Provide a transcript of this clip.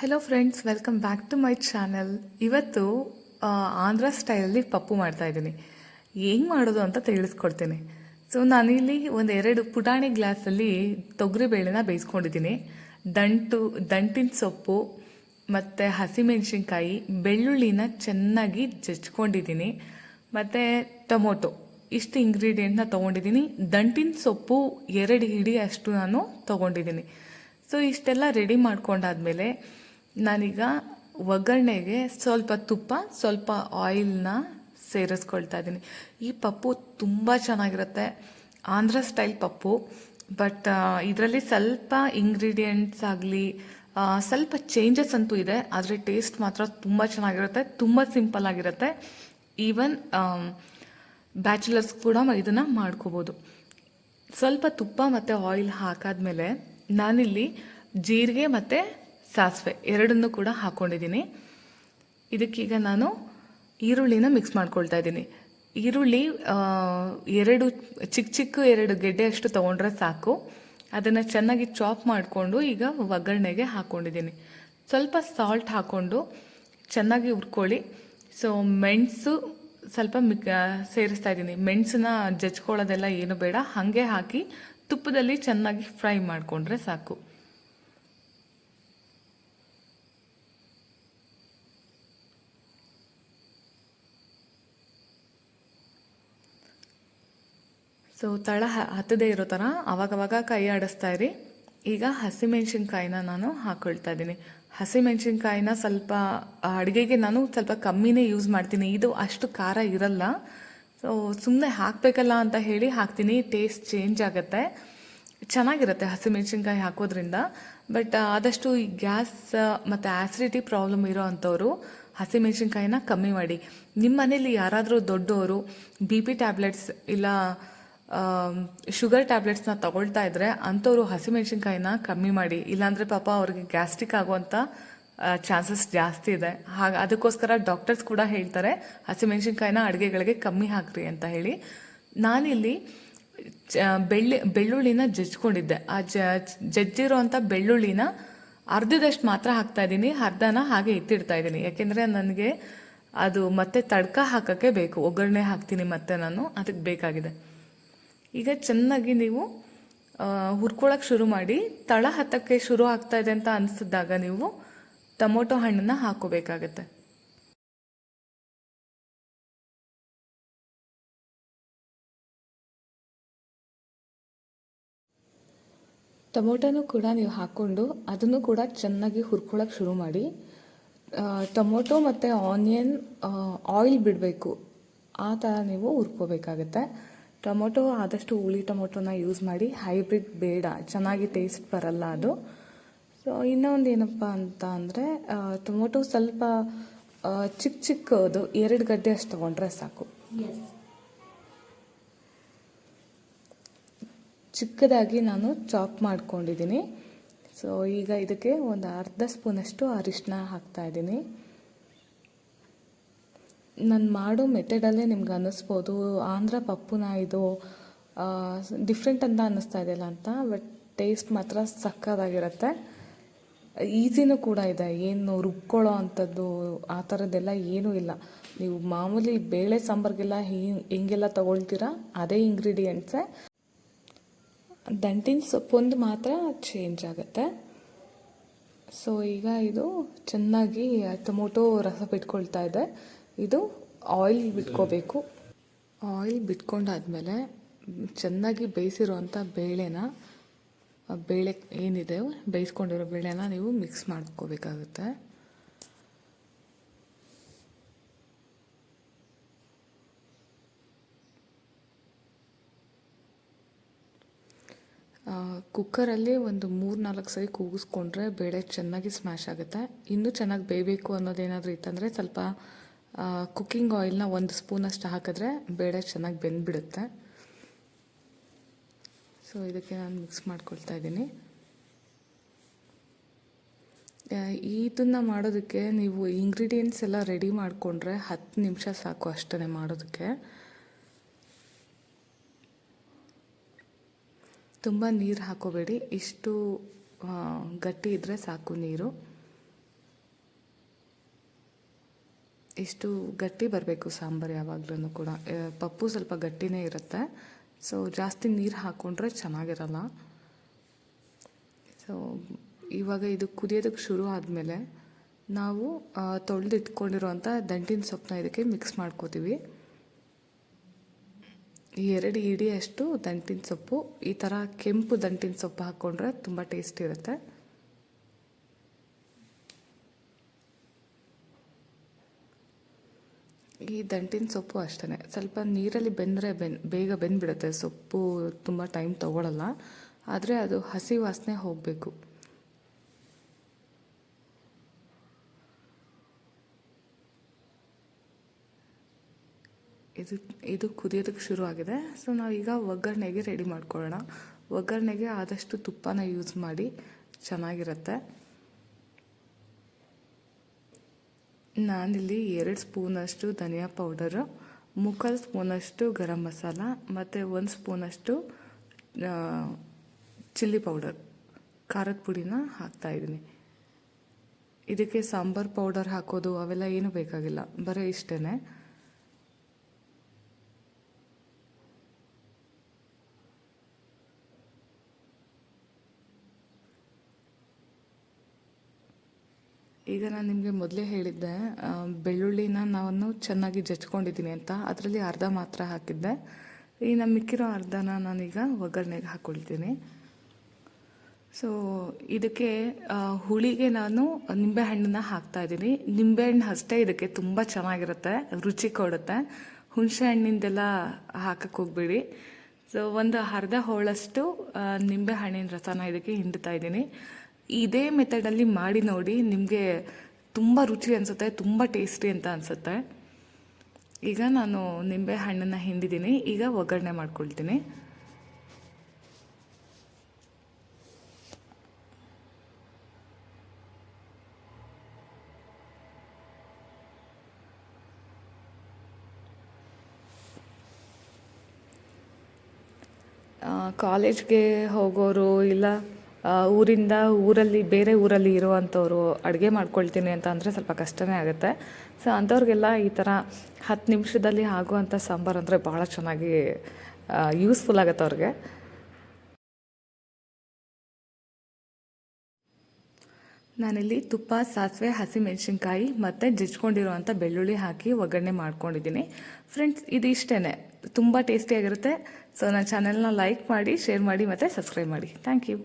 Hello friends welcome back to my channel ಇವತ್ತು ಆಂಧ್ರ ಸ್ಟೈಲಲ್ಲಿ ಪಪ್ಪು ಮಾಡ್ತಾ ಇದ್ದೀನಿ. ಹೆಂಗೆ ಮಾಡೋದು ಅಂತ ತಿಳಿಸ್ಕೊಡ್ತೀನಿ. ಸೊ ನಾನಿಲ್ಲಿ ಒಂದು ಎರಡು ಪುಟಾಣಿ ಗ್ಲಾಸಲ್ಲಿ ತೊಗರಿಬೇಳೆನ ಬೇಯಿಸ್ಕೊಂಡಿದ್ದೀನಿ. ದಂಟು, ದಂಟಿನ ಸೊಪ್ಪು, ಮತ್ತು ಹಸಿಮೆಣಸಿನ್ಕಾಯಿ, ಬೆಳ್ಳುಳ್ಳಿನ ಚೆನ್ನಾಗಿ ಜಜ್ಕೊಂಡಿದ್ದೀನಿ. ಮತ್ತು ಟೊಮೊಟೊ, ಇಷ್ಟು ಇಂಗ್ರೀಡಿಯೆಂಟ್ನ ತೊಗೊಂಡಿದ್ದೀನಿ. ದಂಟಿನ ಸೊಪ್ಪು ಎರಡು ಹಿಡಿ ಅಷ್ಟು ನಾನು ತೊಗೊಂಡಿದ್ದೀನಿ. ಸೊ ಇಷ್ಟೆಲ್ಲ ರೆಡಿ ಮಾಡ್ಕೊಂಡಾದ್ಮೇಲೆ ನಾನೀಗ ಒಗ್ಗರಣೆಗೆ ಸ್ವಲ್ಪ ತುಪ್ಪ, ಸ್ವಲ್ಪ ಆಯಿಲ್ನ ಸೇರಿಸ್ಕೊಳ್ತಾ ಇದ್ದೀನಿ. ಈ ಪಪ್ಪು ತುಂಬ ಚೆನ್ನಾಗಿರುತ್ತೆ. ಆಂಧ್ರ ಸ್ಟೈಲ್ ಪಪ್ಪು ಬಟ್ ಇದರಲ್ಲಿ ಸ್ವಲ್ಪ ಇಂಗ್ರೀಡಿಯೆಂಟ್ಸ್ ಆಗಲಿ ಸ್ವಲ್ಪ ಚೇಂಜಸ್ ಅಂತೂ ಇದೆ, ಆದರೆ ಟೇಸ್ಟ್ ಮಾತ್ರ ತುಂಬ ಚೆನ್ನಾಗಿರುತ್ತೆ, ತುಂಬ ಸಿಂಪಲ್ ಆಗಿರುತ್ತೆ. ಈವನ್ ಬ್ಯಾಚುಲರ್ಸ್ ಕೂಡ ಇದನ್ನು ಮಾಡ್ಕೋಬೋದು. ಸ್ವಲ್ಪ ತುಪ್ಪ ಮತ್ತು ಆಯಿಲ್ ಹಾಕಾದ್ಮೇಲೆ ನಾನಿಲ್ಲಿ ಜೀರಿಗೆ ಮತ್ತು ಸಾಸಿವೆ ಎರಡನ್ನೂ ಕೂಡ ಹಾಕ್ಕೊಂಡಿದ್ದೀನಿ ಇದಕ್ಕೀಗ ನಾನು ಈರುಳ್ಳಿನ ಮಿಕ್ಸ್ ಮಾಡ್ಕೊಳ್ತಾ ಇದ್ದೀನಿ. ಈರುಳ್ಳಿ ಎರಡು ಚಿಕ್ಕ ಚಿಕ್ಕ ಎರಡು ಗೆಡ್ಡೆ ಅಷ್ಟು ತೊಗೊಂಡ್ರೆ ಸಾಕು. ಅದನ್ನು ಚೆನ್ನಾಗಿ ಚಾಪ್ ಮಾಡಿಕೊಂಡು ಈಗ ಒಗ್ಗರಣೆಗೆ ಹಾಕ್ಕೊಂಡಿದ್ದೀನಿ ಸ್ವಲ್ಪ ಸಾಲ್ಟ್ ಹಾಕ್ಕೊಂಡು ಚೆನ್ನಾಗಿ ಹುರ್ಕೊಳ್ಳಿ. ಸೊ ಮೆಣಸು ಸ್ವಲ್ಪ ಮಿಕ್ ಸೇರಿಸ್ತಾ ಇದ್ದೀನಿ. ಮೆಣಸನ್ನ ಜಜ್ಕೊಳ್ಳೋದೆಲ್ಲ ಏನು ಬೇಡ. ಹಾಗೆ ಹಾಕಿ ತುಪ್ಪದಲ್ಲಿ ಚೆನ್ನಾಗಿ ಫ್ರೈ ಮಾಡಿಕೊಂಡ್ರೆ ಸಾಕು. ಸೊ ತಳ ಹತ್ತದೇ ಇರೋ ಥರ ಆವಾಗವಾಗ ಕೈ ಆಡಿಸ್ತಾ ಇರಿ. ಈಗ ಹಸಿಮೆಣ್ಸಿನ್ಕಾಯಿನ ನಾನು ಹಾಕ್ಕೊಳ್ತಾ ಇದ್ದೀನಿ. ಹಸಿಮೆಣ್ಸಿನ್ಕಾಯಿನ ಸ್ವಲ್ಪ ಅಡುಗೆಗೆ ನಾನು ಸ್ವಲ್ಪ ಕಮ್ಮಿನೇ ಯೂಸ್ ಮಾಡ್ತೀನಿ. ಇದು ಅಷ್ಟು ಖಾರ ಇರಲ್ಲ. ಸೊ ಸುಮ್ಮನೆ ಹಾಕಬೇಕಲ್ಲ ಅಂತ ಹೇಳಿ ಹಾಕ್ತೀನಿ. ಟೇಸ್ಟ್ ಚೇಂಜ್ ಆಗುತ್ತೆ. ಚೆನ್ನಾಗಿರುತ್ತೆ ಹಸಿಮೆಣ್ಸಿನ್ಕಾಯಿ ಹಾಕೋದ್ರಿಂದ. ಬಟ್ ಆದಷ್ಟು ಈ ಗ್ಯಾಸ್ ಮತ್ತು ಆ್ಯಸಿಡಿಟಿ ಪ್ರಾಬ್ಲಮ್ ಇರೋ ಅಂಥವ್ರು ಹಸಿಮೆಣ್ಸಿನ್ಕಾಯಿನ ಕಮ್ಮಿ ಮಾಡಿ. ನಿಮ್ಮ ಮನೇಲಿ ಯಾರಾದರೂ ದೊಡ್ಡವರು ಬಿ ಪಿ ಟ್ಯಾಬ್ಲೆಟ್ಸ್ ಇಲ್ಲ ಶುಗರ್ ಟ್ಯಾಬ್ಲೆಟ್ಸ್ನ ತಗೊಳ್ತಾ ಇದ್ರೆ ಅಂಥವ್ರು ಹಸಿಮೆಣ್ಸಿನ್ಕಾಯಿನ ಕಮ್ಮಿ ಮಾಡಿ, ಇಲ್ಲಾಂದರೆ ಪಾಪ ಅವ್ರಿಗೆ ಗ್ಯಾಸ್ಟ್ರಿಕ್ ಆಗುವಂಥ ಚಾನ್ಸಸ್ ಜಾಸ್ತಿ ಇದೆ. ಹಾಗೆ, ಅದಕ್ಕೋಸ್ಕರ ಡಾಕ್ಟರ್ಸ್ ಕೂಡ ಹೇಳ್ತಾರೆ, ಹಸಿಮೆಣ್ಸಿನ್ಕಾಯಿನ ಅಡುಗೆಗಳಿಗೆ ಕಮ್ಮಿ ಹಾಕ್ರಿ ಅಂತ ಹೇಳಿ. ನಾನಿಲ್ಲಿ ಬೆಳ್ಳಿ, ಬೆಳ್ಳುಳ್ಳಿನ ಜಜ್ಕೊಂಡಿದ್ದೆ. ಆ ಜಜ್ಜಿರೋ ಅಂಥ ಬೆಳ್ಳುಳ್ಳಿನ ಅರ್ಧದಷ್ಟು ಮಾತ್ರ ಹಾಕ್ತಾ ಇದ್ದೀನಿ, ಅರ್ಧನ ಹಾಗೆ ಎತ್ತಿಡ್ತಾ ಇದ್ದೀನಿ. ಯಾಕೆಂದರೆ ನನಗೆ ಅದು ಮತ್ತೆ ತಡ್ಕ ಹಾಕೋಕ್ಕೆ ಬೇಕು. ಒಗ್ಗರಣೆ ಹಾಕ್ತೀನಿ ಮತ್ತೆ ನಾನು, ಅದಕ್ಕೆ ಬೇಕಾಗಿದೆ. ಈಗ ಚೆನ್ನಾಗಿ ನೀವು ಹುರ್ಕೊಳಕ್ಕೆ ಶುರು ಮಾಡಿ, ತಳ ಹತ್ತಕ್ಕೆ ಶುರು ಆಗ್ತಾ ಇದೆ ಅಂತ ಅನಿಸಿದಾಗ ನೀವು ಟೊಮೊಟೊ ಹಣ್ಣನ್ನ ಹಾಕೋಬೇಕಾಗತ್ತೆ. ಟೊಮೊಟೊನೂ ಕೂಡ ನೀವು ಹಾಕ್ಕೊಂಡು ಅದನ್ನು ಕೂಡ ಚೆನ್ನಾಗಿ ಹುರ್ಕೊಳಕ್ಕೆ ಶುರು ಮಾಡಿ. ಟೊಮೊಟೊ ಮತ್ತು ಆನಿಯನ್ ಆಯಿಲ್ ಬಿಡಬೇಕು. ಆ ಥರ ನೀವು ಹುರ್ಕೋಬೇಕಾಗತ್ತೆ. ಟೊಮೊಟೊ ಆದಷ್ಟು ಹುಳಿ ಟೊಮೊಟೊನ ಯೂಸ್ ಮಾಡಿ ಹೈಬ್ರಿಡ್ ಬೇಡ. ಚೆನ್ನಾಗಿ ಟೇಸ್ಟ್ ಬರಲ್ಲ ಅದು. ಸೊ ಇನ್ನೊಂದು ಏನಪ್ಪ ಅಂತ ಅಂದರೆ ಟೊಮೊಟೊ ಸ್ವಲ್ಪ ಚಿಕ್ಕ ಚಿಕ್ಕ ಚಿಕ್ಕದು ಎರಡು ಗಡ್ಡೆ ಅಷ್ಟು ತೊಗೊಂಡ್ರೆ ಸಾಕು. ಚಿಕ್ಕದಾಗಿ ನಾನು ಚಾಪ್ ಮಾಡ್ಕೊಂಡಿದ್ದೀನಿ ಸೊ ಈಗ ಇದಕ್ಕೆ ಒಂದು ಅರ್ಧ ಸ್ಪೂನಷ್ಟು ಅರಿಶಿನ ಹಾಕ್ತಾ ಇದ್ದೀನಿ ನಾನು ಮಾಡೋ ಮೆಥಡಲ್ಲೇ ನಿಮ್ಗೆ ಅನ್ನಿಸ್ಬೋದು, ಆಂಧ್ರ ಪಪ್ಪುನ ಇದು ಡಿಫ್ರೆಂಟ್ ಅಂತ ಅನ್ನಿಸ್ತಾ ಇದೆಯಲ್ಲ ಅಂತ ಬಟ್ ಟೇಸ್ಟ್ ಮಾತ್ರ ಸಕ್ಕದಾಗಿರುತ್ತೆ. ಈಸಿನೂ ಕೂಡ ಇದೆ, ಏನು ರುಬ್ಕೊಳ್ಳೋ ಅಂಥದ್ದು, ಆ ಥರದ್ದೆಲ್ಲ ಏನೂ ಇಲ್ಲ. ನೀವು ಮಾಮೂಲಿ ಬೇಳೆ ಸಾಂಬಾರಿಗೆಲ್ಲ ಹೆಂಗೆಲ್ಲ ತಗೊಳ್ತೀರಾ, ಅದೇ ಇಂಗ್ರೀಡಿಯೆಂಟ್ಸೇ ದಂಟಿನ ಸೊಪ್ಪೊಂದು ಮಾತ್ರ ಚೇಂಜ್ ಆಗುತ್ತೆ. ಸೊ ಈಗ ಇದು ಚೆನ್ನಾಗಿ ಟೊಮೊಟೊ ರಸ ಬಿಟ್ಕೊಳ್ತಾ ಇದೆ. ಇದು ಆಯಿಲ್ ಬಿಟ್ಕೋಬೇಕು. ಆಯಿಲ್ ಬಿಟ್ಕೊಂಡಾದಮೇಲೆ ಚೆನ್ನಾಗಿ ಬೇಯಿಸಿರುವಂಥ ಬೇಳೆನ ಬೇಳೆ ಏನಿದೆ ಬೇಯಿಸ್ಕೊಂಡಿರೋ ಬೇಳೆನ ನೀವು ಮಿಕ್ಸ್ ಮಾಡ್ಕೋಬೇಕಾಗುತ್ತೆ. ಕುಕ್ಕರಲ್ಲಿ ಒಂದು ಮೂರು ನಾಲ್ಕು ಸರಿ ಕೂಗಿಸ್ಕೊಂಡ್ರೆ ಬೇಳೆ ಚೆನ್ನಾಗಿ ಸ್ಮ್ಯಾಶ್ ಆಗುತ್ತೆ. ಇನ್ನೂ ಚೆನ್ನಾಗಿ ಬೇಯಬೇಕು ಅನ್ನೋದೇನಾದರೂ ಇತ್ತಂದರೆ ಸ್ವಲ್ಪ ಕುಕ್ಕಿಂಗ್ ಆಯಿಲ್ನ ಒಂದು ಸ್ಪೂನಷ್ಟು ಹಾಕಿದ್ರೆ ಬೇಳೆ ಚೆನ್ನಾಗಿ ಬೆಂದ್ಬಿಡುತ್ತೆ. ಸೊ ಇದಕ್ಕೆ ನಾನು ಮಿಕ್ಸ್ ಮಾಡ್ಕೊಳ್ತಾ ಇದ್ದೀನಿ. ಇದನ್ನು ಮಾಡೋದಕ್ಕೆ ನೀವು ಇಂಗ್ರೀಡಿಯೆಂಟ್ಸ್ ಎಲ್ಲ ರೆಡಿ ಮಾಡಿಕೊಂಡ್ರೆ ಹತ್ತು ನಿಮಿಷ ಸಾಕು ಅಷ್ಟೇ ಮಾಡೋದಕ್ಕೆ. ತುಂಬ ನೀರು ಹಾಕೋಬೇಡಿ. ಇಷ್ಟು ಗಟ್ಟಿ ಇದ್ದರೆ ಸಾಕು ನೀರು. ಇಷ್ಟು ಗಟ್ಟಿ ಬರಬೇಕು ಸಾಂಬಾರು ಯಾವಾಗ್ಲೂ ಕೂಡ. ಪಪ್ಪು ಸ್ವಲ್ಪ ಗಟ್ಟಿನೇ ಇರುತ್ತೆ. ಸೊ ಜಾಸ್ತಿ ನೀರು ಹಾಕ್ಕೊಂಡ್ರೆ ಚೆನ್ನಾಗಿರಲ್ಲ. ಸೊ ಇವಾಗ ಇದು ಕುದಿಯೋದಕ್ಕೆ ಶುರು ಆದಮೇಲೆ ನಾವು ತೊಳೆದಿಟ್ಕೊಂಡಿರೋಂಥ ದಂಟಿನ ಸೊಪ್ಪನ್ನ ಇದಕ್ಕೆ ಮಿಕ್ಸ್ ಮಾಡ್ಕೋತೀವಿ. ಈ ಎರಡು ಇಡಿಯಷ್ಟು ದಂಟಿನ ಸೊಪ್ಪು, ಈ ಥರ ಕೆಂಪು ದಂಟಿನ ಸೊಪ್ಪು ಹಾಕ್ಕೊಂಡ್ರೆ ತುಂಬ ಟೇಸ್ಟ್ ಇರುತ್ತೆ. ಈ ದಂಟಿನ ಸೊಪ್ಪು ಅಷ್ಟೇ ಸ್ವಲ್ಪ ನೀರಲ್ಲಿ ಬೆಂದರೆ ಬೆನ್, ಬೇಗ ಬೆಂದ್ಬಿಡುತ್ತೆ. ಸೊಪ್ಪು ತುಂಬ ಟೈಮ್ ತೊಗೊಳಲ್ಲ. ಆದರೆ ಅದು ಹಸಿ ವಾಸನೆ ಹೋಗಬೇಕು. ಇದು ಇದು ಕುದಿಯೋದಕ್ಕೆ ಶುರು ಆಗಿದೆ. ಸೊ ನಾವೀಗ ಒಗ್ಗರಣೆಗೆ ರೆಡಿ ಮಾಡ್ಕೊಳ್ಳೋಣ. ಒಗ್ಗರಣೆಗೆ ಆದಷ್ಟು ತುಪ್ಪನ ಯೂಸ್ ಮಾಡಿ. ಚೆನ್ನಾಗಿರುತ್ತೆ. ನಾನಿಲ್ಲಿ ಎರಡು ಸ್ಪೂನಷ್ಟು ಧನಿಯಾ ಪೌಡರು, ಮುಕ್ಕಾಲು ಸ್ಪೂನಷ್ಟು ಗರಂ ಮಸಾಲ ಮತ್ತು ಒಂದು ಸ್ಪೂನಷ್ಟು ಚಿಲ್ಲಿ ಪೌಡರ್. ಖಾರದ ಪುಡಿನ ಹಾಕ್ತಾಯಿದ್ದೀನಿ ಇದಕ್ಕೆ ಸಾಂಬಾರ್ ಪೌಡರ್ ಹಾಕೋದು ಅವೆಲ್ಲ ಏನೂ ಬೇಕಾಗಿಲ್ಲ. ಬರೀ ಇಷ್ಟೇ ಈಗ ನಾನು ನಿಮಗೆ ಮೊದಲೇ ಹೇಳಿದ್ದೆ ಬೆಳ್ಳುಳ್ಳಿನ ನಾನು ಚೆನ್ನಾಗಿ ಜಚ್ಕೊಂಡಿದ್ದೀನಿ ಅಂತ. ಅದರಲ್ಲಿ ಅರ್ಧ ಮಾತ್ರ ಹಾಕಿದ್ದೆ. ಈ ನಮ್ಮ ಮಿಕ್ಕಿರೋ ಅರ್ಧನ ನಾನೀಗ ಒಗ್ಗರಣೆಗೆ ಹಾಕ್ಕೊಳ್ತೀನಿ ಸೊ ಇದಕ್ಕೆ ಹುಳಿಗೆ ನಾನು ನಿಂಬೆಹಣ್ಣನ್ನ ಹಾಕ್ತಾ ಇದ್ದೀನಿ. ನಿಂಬೆಹಣ್ಣು ಅಷ್ಟೇ ಇದಕ್ಕೆ ತುಂಬ ಚೆನ್ನಾಗಿರುತ್ತೆ, ರುಚಿ ಕೊಡುತ್ತೆ. ಹುಣಸೆ ಹಣ್ಣಿಂದೆಲ್ಲ ಹಾಕಕ್ಕೆ ಹೋಗ್ಬೇಡಿ. ಸೊ ಒಂದು ಅರ್ಧ ಹೋಳಷ್ಟು ನಿಂಬೆ ಹಣ್ಣಿನ ರಸನ ಇದಕ್ಕೆ ಹಿಂಡ್ತಾ ಇದ್ದೀನಿ. ಇದೇ ಮೆಥಡಲ್ಲಿ ಮಾಡಿ ನೋಡಿ ನಿಮಗೆ ತುಂಬ ರುಚಿ ಅನಿಸುತ್ತೆ, ತುಂಬ ಟೇಸ್ಟಿ ಅಂತ ಅನಿಸುತ್ತೆ. ಈಗ ನಾನು ನಿಂಬೆ ಹಣ್ಣನ್ನು ಹಿಂಡಿದ್ದೀನಿ ಈಗ ಒಗ್ಗರಣೆ ಮಾಡ್ಕೊಳ್ತೀನಿ. ಕಾಲೇಜ್ಗೆ ಹೋಗೋರು ಇಲ್ಲ ಊರಿಂದ ಊರಲ್ಲಿ, ಬೇರೆ ಊರಲ್ಲಿ ಇರುವಂಥವ್ರು ಅಡುಗೆ ಮಾಡ್ಕೊಳ್ತೀನಿ ಅಂತ ಅಂದರೆ ಸ್ವಲ್ಪ ಕಷ್ಟನೇ ಆಗುತ್ತೆ. ಸೊ ಅಂಥವ್ರಿಗೆಲ್ಲ ಈ ಥರ ಹತ್ತು ನಿಮಿಷದಲ್ಲಿ ಆಗುವಂಥ ಸಾಂಬಾರು ಅಂದರೆ ಭಾಳ ಚೆನ್ನಾಗಿ ಯೂಸ್ಫುಲ್ ಆಗುತ್ತೆ ಅವ್ರಿಗೆ. ನಾನಿಲ್ಲಿ ತುಪ್ಪ, ಸಾಸಿವೆ, ಹಸಿಮೆಣಸಿನ್ಕಾಯಿ ಮತ್ತು ಜಜ್ಕೊಂಡಿರುವಂಥ ಬೆಳ್ಳುಳ್ಳಿ ಹಾಕಿ ಒಗ್ಗರಣೆ ಮಾಡ್ಕೊಂಡಿದ್ದೀನಿ. ಫ್ರೆಂಡ್ಸ್ ಇದು ಇಷ್ಟೇ ತುಂಬ ಟೇಸ್ಟಿಯಾಗಿರುತ್ತೆ ಸೊ ನನ್ನ ಚಾನೆಲ್ನ ಲೈಕ್ ಮಾಡಿ ಶೇರ್ ಮಾಡಿ ಮತ್ತು ಸಬ್ಸ್ಕ್ರೈಬ್ ಮಾಡಿ. Thank you